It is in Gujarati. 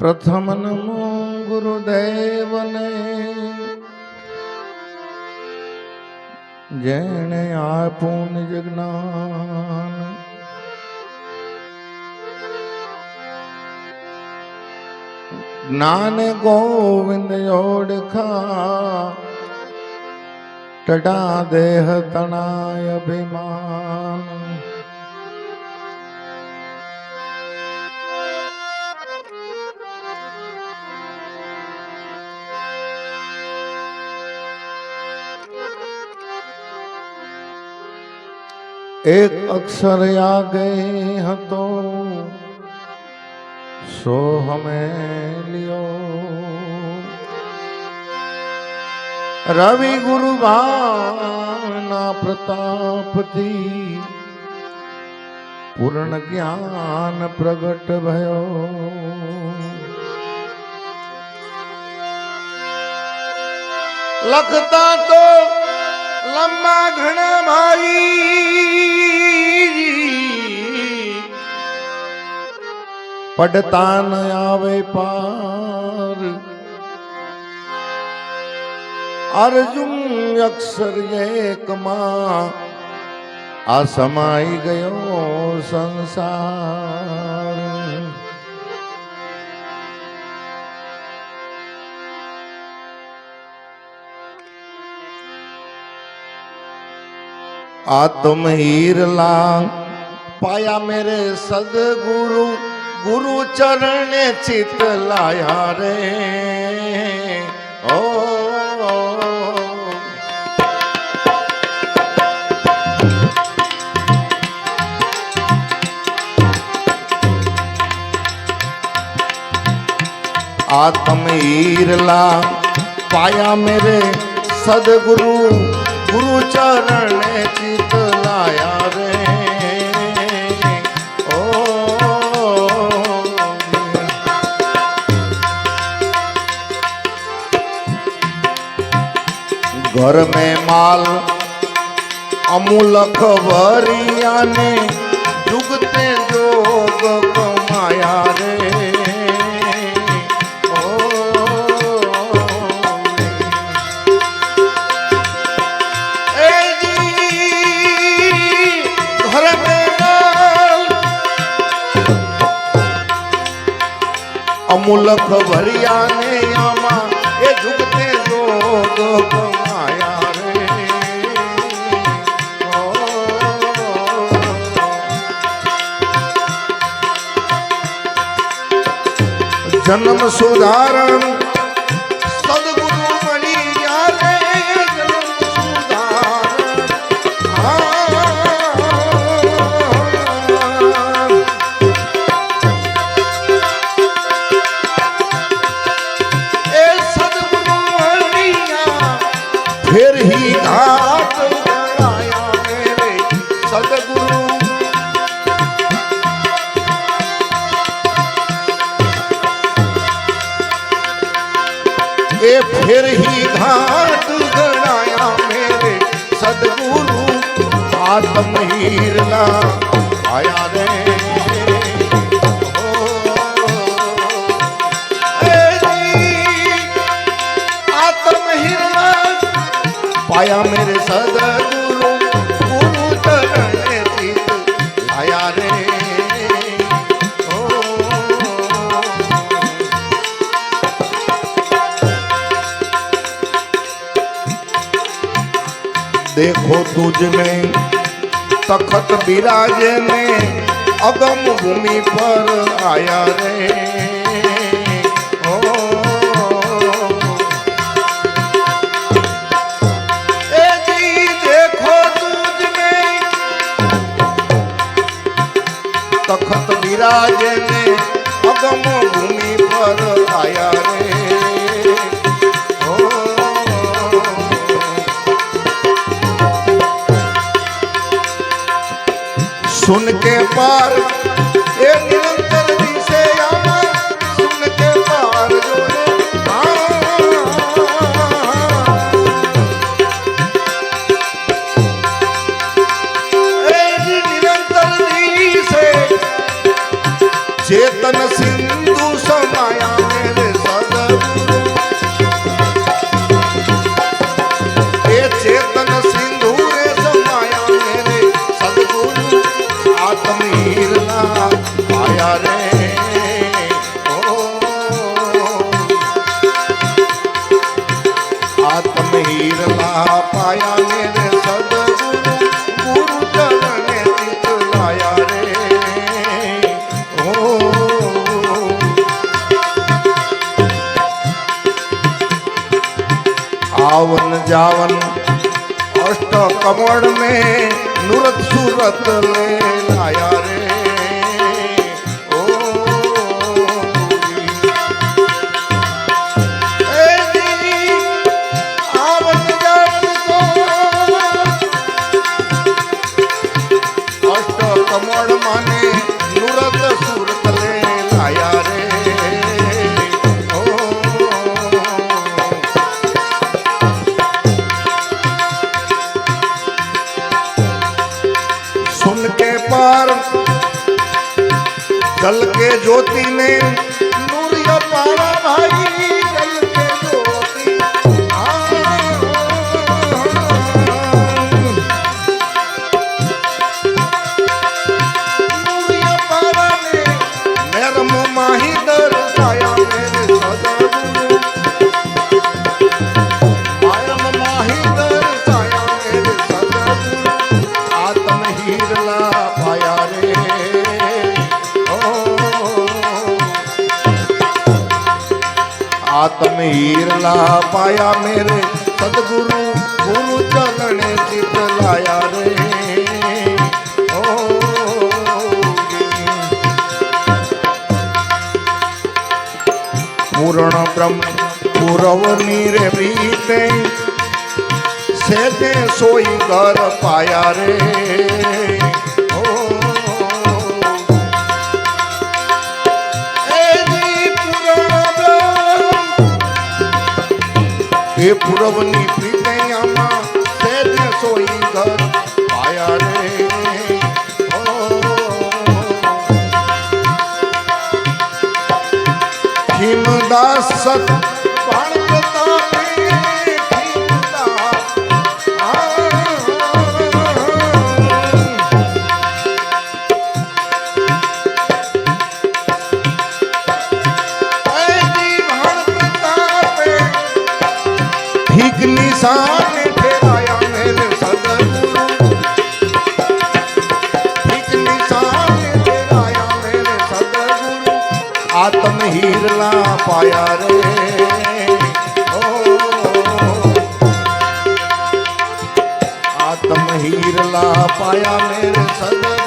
પ્રથમ નમો ગુરુદેવને જેણે આપું નિજ જ્ઞાન જ્ઞાન ગોવિંદ ઓળખા ટડા દેહ તણાય અભિમાન એક અક્ષર આગે હતો. સો હમે લ્યો. રવિ ગુરુ ગુરુબાના પ્રતાપથી પૂર્ણ જ્ઞાન પ્રગટ ભયો. લખતા તો લંબા ઘણા ભાઈ પડતા ન આવે પાર. અર્જુન અક્ષર એકમાં આ સમાઈ ગયો સંસાર. आत्म हीरला पाया मेरे सदगुरु गुरु चरण चित लाया रे ओ आत्म हीरला पाया मेरे सदगुरु गुरु લખવરિયાને જુગતે જોગ કમાયા રે. અમૂલખ ભરિયાને આમાં એ જુગતે જોગ કમાયા જન્મ સુધારણ फिर ही घाट गणाया मेरे सदगुरु आत्म हीरला आया रे आत्म हीरला पाया मेरे सदा દેખો તુજને તખત બિરાજે ને અગમ ભૂમિ પર આયા રે सुन के पार जावन अष्ट कमर में नूरत सूरत ले लाया रे ઢલકે જ્યોતિને નૂરિય પારા ભાઈ જ્યોતિ નૂરિય મેરમો માહી હીરલા પાયા મેરે સદગુરુ ગુરુ ચરણે ચિત લાયા રે ઓ પૂર્ણ બ્રહ્મ પૂરવની રે પ્રીતે સેજે સોઈ ઘર પાયા રે એ પૂરવની પ્રીતૈયામાં સેજે સોઈ ઘર પાયા રે. ઓ. ભીમદાસ સત પાયા રે આત્મ હીરલા પાયા મેરે સદ